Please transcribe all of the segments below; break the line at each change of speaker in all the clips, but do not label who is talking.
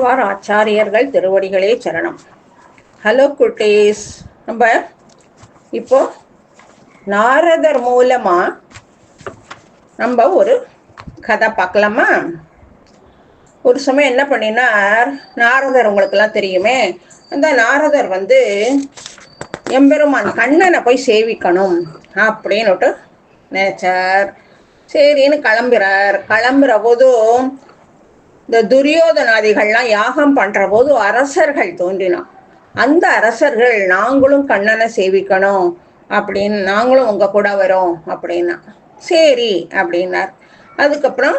ஆழ்வார் ஆச்சாரியர்கள் திருவடிகளே சரணம். ஹலோ குட்டீஸ். நம்ம இப்போ நாரதர் மூலமா நம்ம ஒரு கதை பார்க்கலாமா? ஒரு சமயம் என்ன பண்ணினார்? நாரதர் உங்களுக்கெல்லாம் தெரியுமே. அந்த நாரதர் வந்து எம்பெருமான் கண்ணனை போய் சேவிக்கணும் அப்படின்னுட்டு நினைச்சார். சரின்னு கிளம்புறார். கிளம்புற போதும் இந்த துரியோதனாதிகள்லாம் யாகம் பண்ற போது அரசர்கள் தோன்றினான். அந்த அரசர்கள் நாங்களும் கண்ணனை சேவிக்கணும் அப்படின்னு நாங்களும் உங்க கூட வரோம் அப்படின்னா. சரி அப்படின்னார். அதுக்கப்புறம்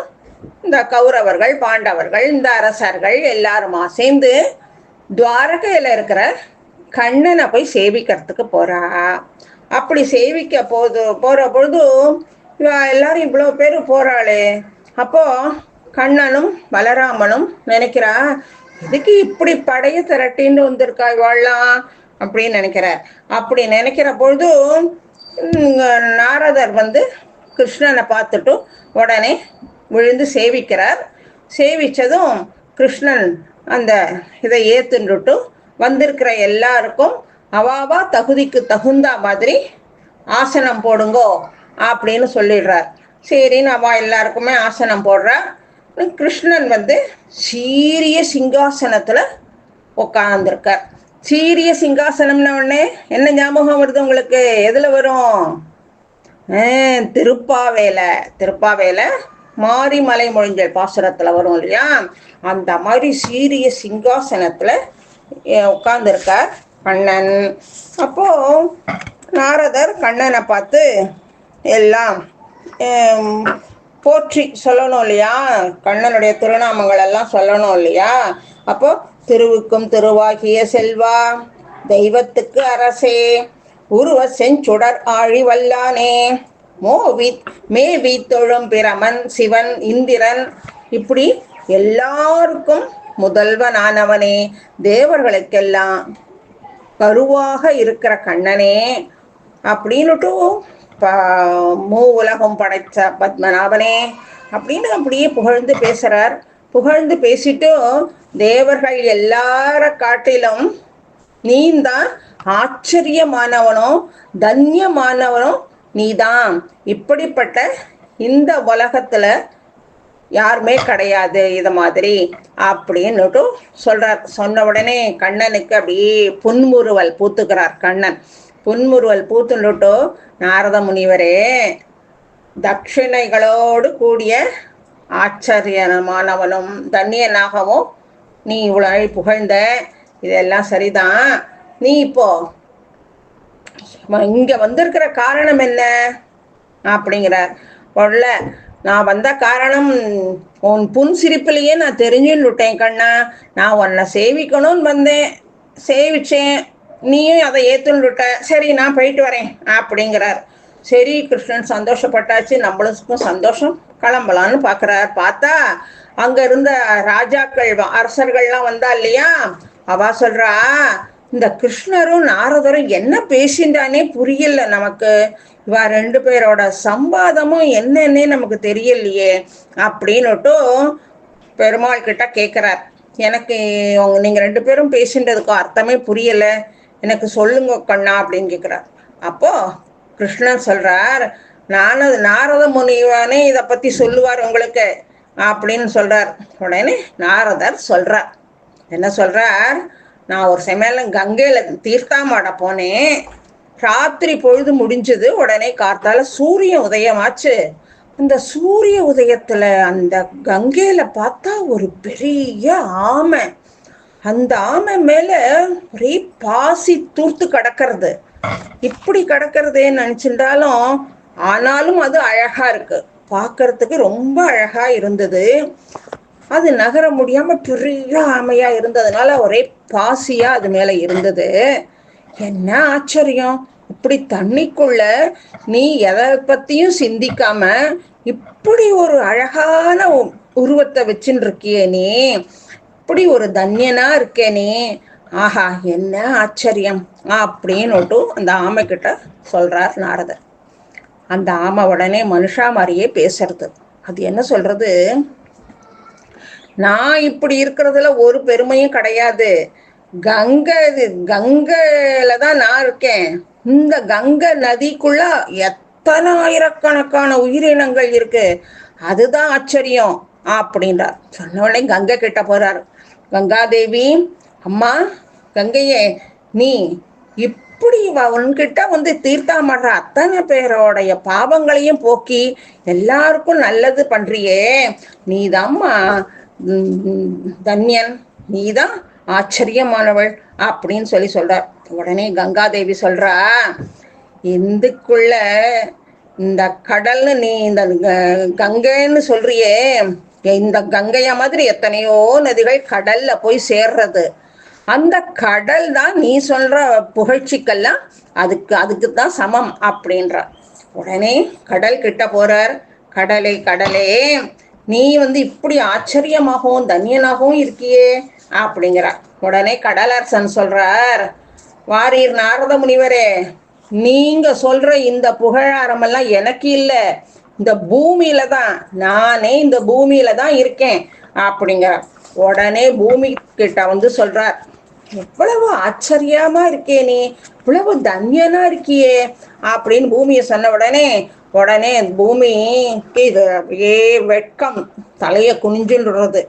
இந்த கௌரவர்கள் பாண்டவர்கள் இந்த அரசர்கள் எல்லாருமா சேர்ந்து துவாரகையில் இருக்கிற கண்ணனை போய் சேவிக்கிறதுக்கு போறா. அப்படி சேவிக்க போது போற பொழுது இவ எல்லாரும் இவ்வளோ பேர் போறாளே. அப்போ கண்ணனும் பலராமனும் நினைக்கிறா இதுக்கு இப்படி படைய திரட்டின்னு வந்திருக்கா இவாள்லாம் அப்படின்னு நினைக்கிறார். அப்படி நினைக்கிற பொழுது நாரதர் வந்து கிருஷ்ணனை பார்த்துட்டு உடனே விழுந்து சேவிக்கிறார். சேவிச்சதும் கிருஷ்ணன் அந்த இதை ஏத்துண்டுட்டு வந்திருக்கிற எல்லாருக்கும் அவாவா தகுதிக்கு தகுந்த மாதிரி ஆசனம் போடுங்கோ அப்படின்னு சொல்லிடுறார். சரின்னு அவா எல்லாருக்குமே ஆசனம் போடுறா. கிருஷ்ணன் வந்து சீரிய சிங்காசனத்தில் உட்காந்துருக்கார் சீரிய சிங்காசனம்னா உடனே என்ன ஞாபகம் வருது உங்களுக்கு? எதில் வரும்? திருப்பாவேலை திருப்பாவேலை மாரிமலை மொழிஞ்சல் பாசுரத்தில் வரும் இல்லையா? அந்த மாதிரி சீரிய சிங்காசனத்தில் உட்கார்ந்துருக்கார் கண்ணன். அப்போ நாரதர் கண்ணனை பார்த்து எல்லாம் போற்றி சொல்லணும் இல்லையா? கண்ணனுடைய திருநாமங்கள் எல்லாம் சொல்லணும் இல்லையா? அப்போ திருவுக்கும் திருவாகிய செல்வா தெய்வத்துக்கு அரசே உருவ செஞ்சுடர் ஆழி வல்லானே மோவி மேவி தொழும் பிரமன் சிவன் இந்திரன். இப்படி எல்லாருக்கும் முதல்வனானவனே தேவர்களுக்கெல்லாம் கருவாக இருக்கிற கண்ணனே அப்படின்னுட்டு மூ உலகம் படைச்ச பத்மநாபனே அப்படின்னு அப்படியே புகழ்ந்து பேசுறார். புகழ்ந்து பேசிட்டு தேவர்கள் எல்லார காட்டிலும் நீந்தான் ஆச்சரியமானவனும் தன்யமானவனும் நீதான். இப்படிப்பட்ட இந்த உலகத்துல யாருமே கிடையாது இது மாதிரி அப்படின்னுட்டு சொல்றார். சொன்ன உடனே கண்ணனுக்கு அப்படியே புன்முறுவல் பூத்துக்கிறார் கண்ணன். புன்முறுவல் பூத்துன்னுட்டு நாரத முனிவரே தட்சிணைகளோடு கூடிய ஆச்சரியமானவனும் தன்னியனாகவும் நீ இவ்வளோ புகழ்ந்த இதெல்லாம் சரிதான். நீ இப்போ இங்க வந்திருக்கிற காரணம் என்ன? அப்படிங்கிறார். உள்ள நான் வந்த காரணம் உன் புன் சிரிப்பிலேயே நான் தெரிஞ்சுட்டேன் கண்ணா. நான் உன்னை சேவிக்கணும்னு வந்தேன் சேவிச்சேன். நீயும் அதை ஏத்துன்னுட்ட. சரி நான் போயிட்டு வரேன் அப்படிங்கிறார். சரி கிருஷ்ணன் சந்தோஷப்பட்டாச்சு. நம்மளுக்கும் சந்தோஷம். கிளம்பலான்னு பார்க்குறார் பார்த்தா அங்கே இருந்த ராஜாக்கள் அரசர்கள்லாம் வந்தா இல்லையா? அவ சொல்றா இந்த கிருஷ்ணரும் நாரதரும் என்ன பேசின்றானே புரியல நமக்கு. இவ ரெண்டு பேரோட சம்பாதமும் என்னன்னே நமக்கு தெரியலையே அப்படின்னுட்டு பெருமாள் கிட்ட கேட்குறார் எனக்கு நீங்க ரெண்டு பேரும் பேசின்றதுக்கு அர்த்தமே புரியல. எனக்கு சொல்லுங்க கண்ணா அப்படின்னு கேட்குறார் அப்போ கிருஷ்ணன் சொல்றார் நானது நாரத முனிவானே இதை பத்தி சொல்லுவார் உங்களுக்கு அப்படின்னு சொல்றார். உடனே நாரதர் சொல்றார். என்ன சொல்றார்? நான் ஒரு சமையல கங்கையில தீர்த்தாமாட போனேன். ராத்திரி பொழுது முடிஞ்சது உடனே கார்த்தால சூரிய உதயமாச்சு. அந்த சூரிய உதயத்துல அந்த கங்கையில பார்த்தா ஒரு பெரிய ஆமை. அந்த ஆமை மேல ஒரே பாசி தூர்த்து கிடக்கிறது. இப்படி கிடக்கிறதேன்னு நினைச்சிருந்தாலும் ஆனாலும் அது அழகா இருக்கு. பார்க்கறதுக்கு ரொம்ப அழகா இருந்தது. அது நகர முடியாம பெரிய ஆமையா இருந்ததுனால ஒரே பாசியா அது மேல இருந்தது. என்ன ஆச்சரியம். இப்படி தண்ணிக்குள்ள நீ எதை பத்தியும் சிந்திக்காம இப்படி ஒரு அழகான உருவத்தை வச்சுருக்கிய நீ. அப்படி ஒரு தன்யனா இருக்கே நீ ஆஹா என்ன ஆச்சரியம். அப்படின்னுட்டு அந்த ஆமை கிட்ட சொல்றார் நாரதர். அந்த ஆமை உடனே மனுஷா மாதிரியே பேசுறது. அது என்ன சொல்றது? நான் இப்படி இருக்கிறதுல ஒரு பெருமையும் கிடையாது. கங்கை கங்கையில தான் நான் இருக்கேன். இந்த கங்கை நதிக்குள்ள எத்தனை ஆயிரக்கணக்கான உயிரினங்கள் இருக்கு. அதுதான் ஆச்சரியம். அப்படின்றார் சொன்ன உடனே கங்கை கிட்ட போறார். கங்காதேவி அம்மா கங்கையே நீ இப்படி உன்கிட்ட வந்து தீர்த்தாமடுற அத்தனை பேரோடைய பாவங்களையும் போக்கி எல்லாருக்கும் நல்லது பண்றியே. நீதாம்மா தன்யன். நீதான் ஆச்சரியமானவள் அப்படின்னு சொல்லி சொல்றார். உடனே கங்காதேவி சொல்றா இந்துக்குள்ள இந்த கடல்னு நீ இந்த க- கங்கைன்னு சொல்றியே. இந்த கங்கைய மாதிரி எத்தனையோ நதிகள் கடல்ல போய் சேர்றது. அந்த கடல் தான் நீ சொல்ற புகழ்ச்சிக்கெல்லாம் அதுக்கு அதுக்கு தான் சமம் அப்படின்ற. உடனே கடல் கிட்ட போறார். கடலே கடலே நீ வந்து இப்படி ஆச்சரியமாகவும் தன்யனாகவும் இருக்கியே அப்படிங்கிறார். உடனே கடலரசன் சொல்றார் வாரீர் நாரத முனிவரே நீங்க சொல்ற இந்த புகழாரமெல்லாம் எனக்கு இல்லை. இந்த பூமியில தான் நானே இந்த பூமியில தான் இருக்கேன் அப்படிங்கிற உடனே பூமி கிட்ட வந்து சொல்றார் எவ்வளவு ஆச்சரியமா இருக்கே நீ இவ்வளவு தன்யனா இருக்கியே அப்படின்னு பூமியை சொன்ன உடனே உடனே பூமிக்கு இது ஏ வெட்கம் தலைய குனிஞ்சுன்றது.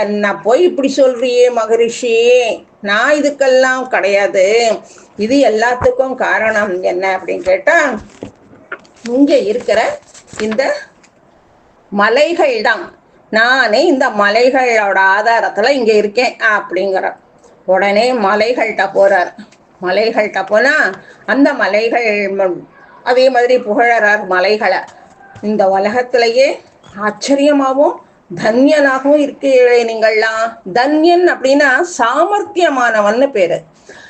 என்ன போய் இப்படி சொல்றியே மகரிஷி? நான் இதுக்கெல்லாம் கிடையாது. இது எல்லாத்துக்கும் காரணம் என்ன? அப்படின்னு கேட்டா இங்க இருக்கிற இந்த மலைகள் தான் நானே இந்த மலைகளோட ஆதாரத்துல இங்க இருக்கேன் அப்படிங்கிற. உடனே மலைகள்கிட்ட போறார். மலைகள்கிட்ட போனா அந்த மலைகள் அதே மாதிரி புகழறார் மலைகளை. இந்த உலகத்திலேயே ஆச்சரியமாகவும் தன்யனாகவும் இருக்கீங்களே நீங்கள்லாம். தன்யன் அப்படின்னா சாமர்த்தியமானவன்னு பேரு.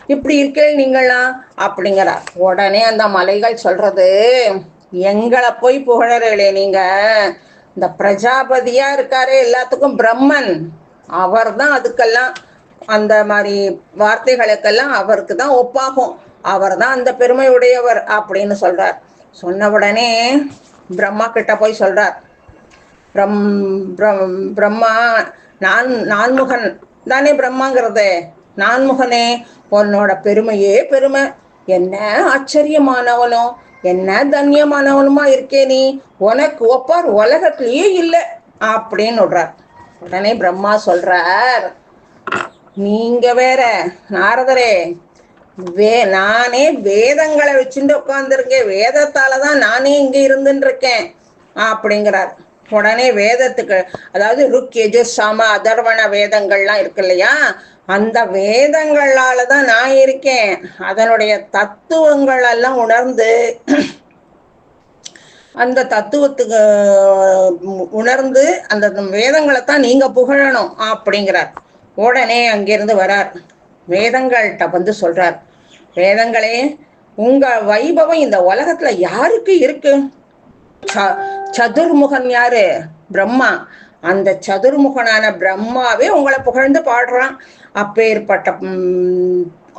இப்படி இருக்கே நீங்களாம் அப்படிங்கிறார். உடனே அந்த மலைகள் சொல்றது எங்களை போய் புகழறீங்களே நீங்க. இந்த பிரஜாபதியா இருக்காரு எல்லாத்துக்கும் பிரம்மன். அவர் தான் அதுக்கெல்லாம் அந்த மாதிரி வார்த்தைகளுக்கெல்லாம் அவருக்கு தான் ஒப்பாகும். அவர் தான் அந்த பெருமை உடையவர் அப்படின்னு சொல்றார். சொன்ன உடனே பிரம்மா கிட்ட போய் சொல்றார். பிரம் பிரம் பிரம்மா நான் நான்முகன். தானே பிரம்மாங்கிறது. நான்முகனே உன்னோட பெருமையே பெருமை. என்ன ஆச்சரியமானவனும் என்ன தன்யமானவனுமா இருக்கே நீ? உனக்கு ஒப்பார் உலகத்திலேயே இல்லை. அப்படின்னு விடுறார். உடனே பிரம்மா சொல்றார் நீங்க வேற நாரதரே வே நானே வேதங்களை வச்சுட்டு உட்காந்துருக்கேன் வேதத்தால தான் நானே இங்க இருந்துட்டு இருக்கேன் அப்படிங்கிறார். உடனே வேதத்துக்கு அதாவது ருக் யஜுர் சாம அதர்வண வேதங்கள்லாம் இருக்கு இல்லையா? அந்த வேதங்களால தான் நான் இருக்கேன். அதனுடைய தத்துவங்கள் எல்லாம் உணர்ந்து அந்த தத்துவத்துக்கு உணர்ந்து அந்த வேதங்களை தான் நீங்க புகழணும் அப்படிங்கிறார். உடனே அங்கிருந்து வரார். வேதங்கள்கிட்ட வந்து சொல்றார். வேதங்களே உங்க வைபவம் இந்த உலகத்துல யாருக்கு இருக்கு? ச- சதுர்முகன் யாரு? பிரம்மா. அந்த சதுர்முகனான பிரம்மாவே உங்களை புகழ்ந்து பாடுறான். அப்பேற்பட்ட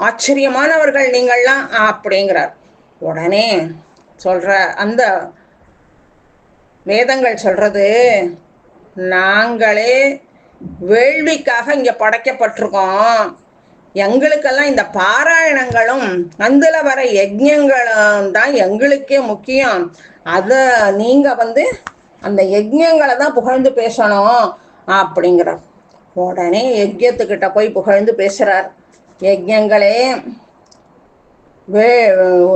ஆச்சரியமானவர்கள் நீங்கள்லாம் அப்படிங்கிறார். உடனே சொல்ற அந்த வேதங்கள் சொல்றது நாங்களே வேள்விக்காக இங்க படைக்கப்பட்டிருக்கோம். எங்களுக்கெல்லாம் இந்த பாராயணங்களும் அதுல வர யஜ்ஞங்களும் தான் எங்களுக்கே முக்கியம். அத நீங்க வந்து அந்த யஜ்யங்களை தான் புகழ்ந்து பேசணும் அப்படிங்கிறார். உடனே யஜ்யத்துக்கிட்ட போய் புகழ்ந்து பேசுறார். யஜ்யங்களே வே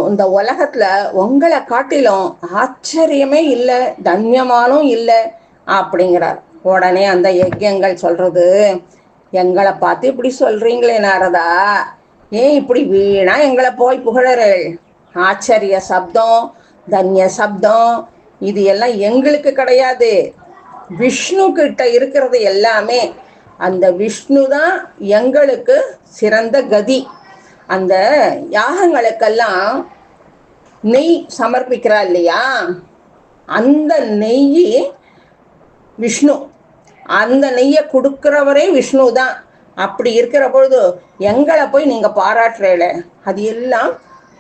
இந்த உலகத்துல உங்களை காட்டிலும் ஆச்சரியமே இல்லை தன்யமானும் இல்லை அப்படிங்கிறார். உடனே அந்த யஜ்யங்கள் சொல்றது எங்களை பார்த்து இப்படி சொல்றீங்களே நாரதா ஏன் இப்படி வீணா எங்களை போய் புகழறேள் ஆச்சரிய சப்தம் தன்ய சப்தம் இது எல்லாம் எங்களுக்கு கிடையாது. விஷ்ணு கிட்ட இருக்கிறது எல்லாமே அந்த விஷ்ணு தான் எங்களுக்கு சிறந்த கதி. அந்த யாகங்களுக்கெல்லாம் நெய் சமர்ப்பிக்கிறா இல்லையா? அந்த நெய் விஷ்ணு. அந்த நெய்யை கொடுக்கிறவரே விஷ்ணு தான். அப்படி இருக்கிற பொழுது எங்களை போய் நீங்க பாராட்டுறீல அது எல்லாம்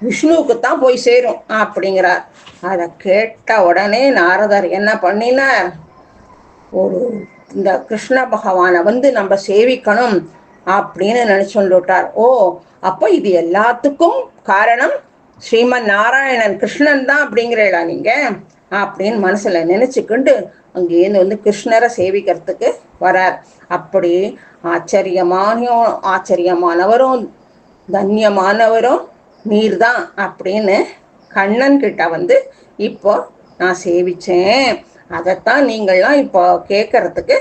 விஷ்ணுவுக்கு தான் போய் சேரும் அப்படிங்கிறார். அதை கேட்ட உடனே நாரதர் என்ன பண்ணினார்? ஒரு இந்த கிருஷ்ண பகவானை வந்து நம்ம சேவிக்கணும் அப்படின்னு நினைச்சுட்டார் ஓ அப்போ இது எல்லாத்துக்கும் காரணம் ஸ்ரீமன் நாராயணன் கிருஷ்ணன் தான் அப்படிங்கிறீங்களா நீங்க? அப்படின்னு மனசுல நினைச்சுக்கிண்டு அங்கேருந்து வந்து கிருஷ்ணரை சேவிக்கிறதுக்கு வரார். அப்படி ஆச்சரியமான ஆச்சரியமானவரும் தன்யமானவரும் நீர்தான் அப்படின்னு கண்ணன் கிட்ட வந்து இப்போ நான் சேவிச்சேன். அதைத்தான் நீங்கள்லாம் இப்போ கேட்கறதுக்கு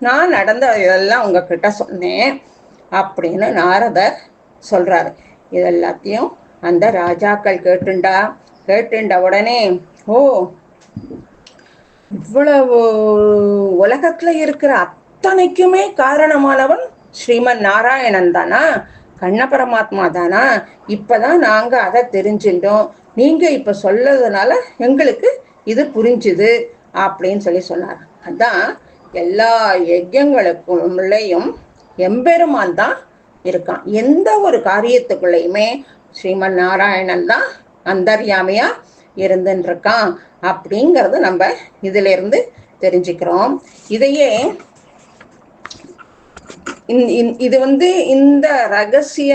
நான் நடந்த இதெல்லாம் உங்ககிட்ட சொன்னேன். அப்படின்னு நாரதர் சொல்றாரு. இது எல்லாத்தையும் அந்த ராஜாக்கள் கேட்டுண்டா? கேட்டுண்ட உடனே ஓ இவ்வளவு உலகத்துல இருக்கிற அத்தனைக்குமே காரணமானவன் ஸ்ரீமன் நாராயணன் தானா? கண்ண பரமாத்மா தானா? இப்பதான் நாங்க அதை தெரிஞ்சுட்டோம். நீங்க இப்ப சொல்லதுனால எங்களுக்கு இது புரிஞ்சுது அப்படின்னு சொல்லி சொன்னார். அதான் எல்லா யஜ்யங்களுக்குள்ளேயும் எம்பெருமான் தான் இருக்கான். எந்த ஒரு காரியத்துக்குள்ளேயுமே ஸ்ரீமன் நாராயணன் தான் அந்தர்யாமையா இருந்துன்னு இருக்கான் நம்ம இதுல இருந்து தெரிஞ்சுக்கிறோம். இதையே இது வந்து இந்த ரகசிய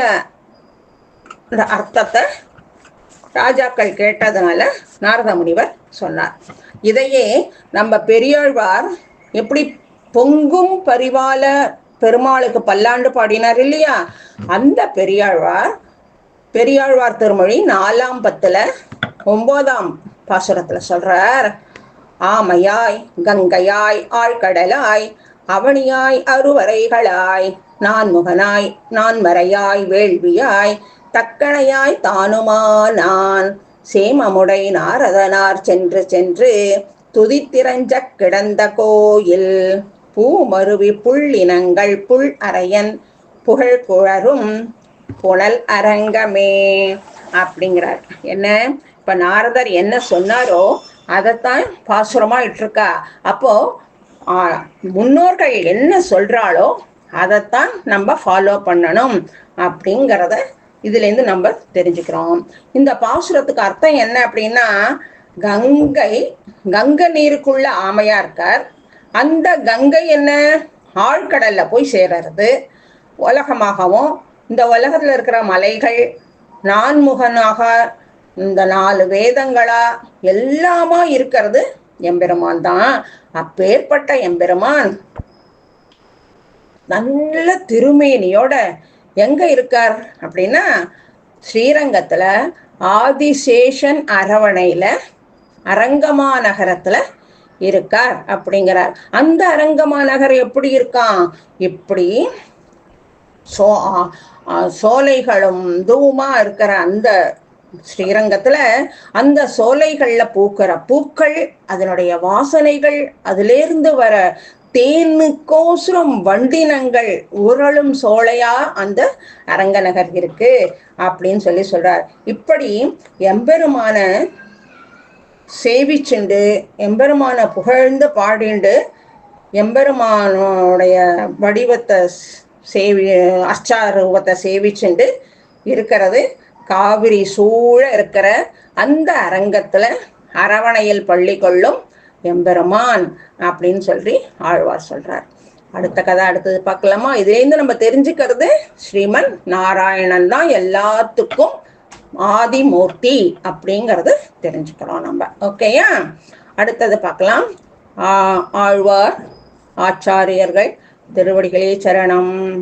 அர்த்தத்தை ராஜாக்கள் கேட்டதுனால நாரத முனிவர் சொன்னார். இதையே நம்ம பெரியாழ்வார் எப்படி பொங்கும் பரிவால பெருமாளுக்கு பல்லாண்டு பாடினார் இல்லையா? அந்த பெரியாழ்வார் பெரியாழ்வார் திருமொழி நாலாம் பத்துல ஒன்பதாம் பாசுரத்துல சொல்றார். ஆமையாய் கங்கையாய் ஆழ்கடலாய் அவனியாய் அருவரைகளாய் நான் வரையாய் வேள்வியாய் தக்கணையாய் தானுமா நான் சேமமுடை நாரதனார் சென்று சென்று துதித்திரஞ்ச கிடந்த கோயில். பூமருவி புள்ளினங்கள் புல் அரையன் புகழ் குழரும் புனல் அரங்கமே. அப்படிங்கிறார். என்ன? இப்ப நாரதர் என்ன சொன்னாரோ அதைத்தான் பாசுரமா இட்டிருக்கா. அப்போ முன்னோர்கள் என்ன சொல்றாளோ அதைத்தான் நம்ம ஃபாலோ பண்ணணும் அப்படிங்கிறத இதுலேருந்து நம்ம தெரிஞ்சுக்கிறோம். இந்த பாசுரத்துக்கு அர்த்தம் என்ன அப்படின்னா கங்கை கங்கை நீருக்குள்ள ஆமையா இருக்கார். அந்த கங்கை என்ன? ஆழ்கடல்ல போய் சேர்றது. உலகமாகவும் இந்த உலகத்துல இருக்கிற மலைகள் நான்முகனாக இந்த நாலு வேதங்களா எல்லாமா இருக்கிறது எம்பெருமான் தான். அப்பேற்பட்ட எம்பெருமான். நல்ல திருமேனியோட எங்க இருக்கார்? அப்படின்னா ஸ்ரீரங்கத்துல ஆதிசேஷன் அரவணையில அரங்கமா நகரத்துல இருக்கார் அப்படிங்கிறார். அந்த அரங்கமா நகர் எப்படி இருக்கான் இப்படி சோ சோலைகளும் இதுவுமா இருக்கிற அந்த ஸ்ரீரங்கத்துல அந்த சோலைகள்ல பூக்கிற பூக்கள் அதனுடைய வாசனைகள் அதிலிருந்து வர தேனுக்கோசுரம் வண்டினங்கள் உரளும் சோலையா அந்த அரங்கநகர் இருக்கு அப்படின்னு சொல்லி சொல்றார். இப்படி எம்பெருமான சேவிச்சுண்டு எம்பெருமான புகழ்ந்து பாடிண்டு எம்பெருமானுடைய வடிவத்தை சேவி அஷ்டாரூபத்தை சேவிச்சுண்டு இருக்கிறது. காவிரி சூழ இருக்கிற அந்த அரங்கத்துல அரவணையில் பள்ளி கொள்ளும் எம்பெருமான் அப்படின்னு சொல்லி ஆழ்வார் சொல்றார். அடுத்த கதை அடுத்தது பார்க்கலாமா? இதுலேருந்து நம்ம தெரிஞ்சுக்கிறது ஸ்ரீமன் நாராயணன் தான் எல்லாத்துக்கும் ஆதிமூர்த்தி அப்படிங்கிறது தெரிஞ்சுக்கிறோம் நம்ம. ஓகேயா அடுத்தது பார்க்கலாம். ஆ- ஆழ்வார் ஆச்சாரியர்கள் திருவடிகளே சரணம்.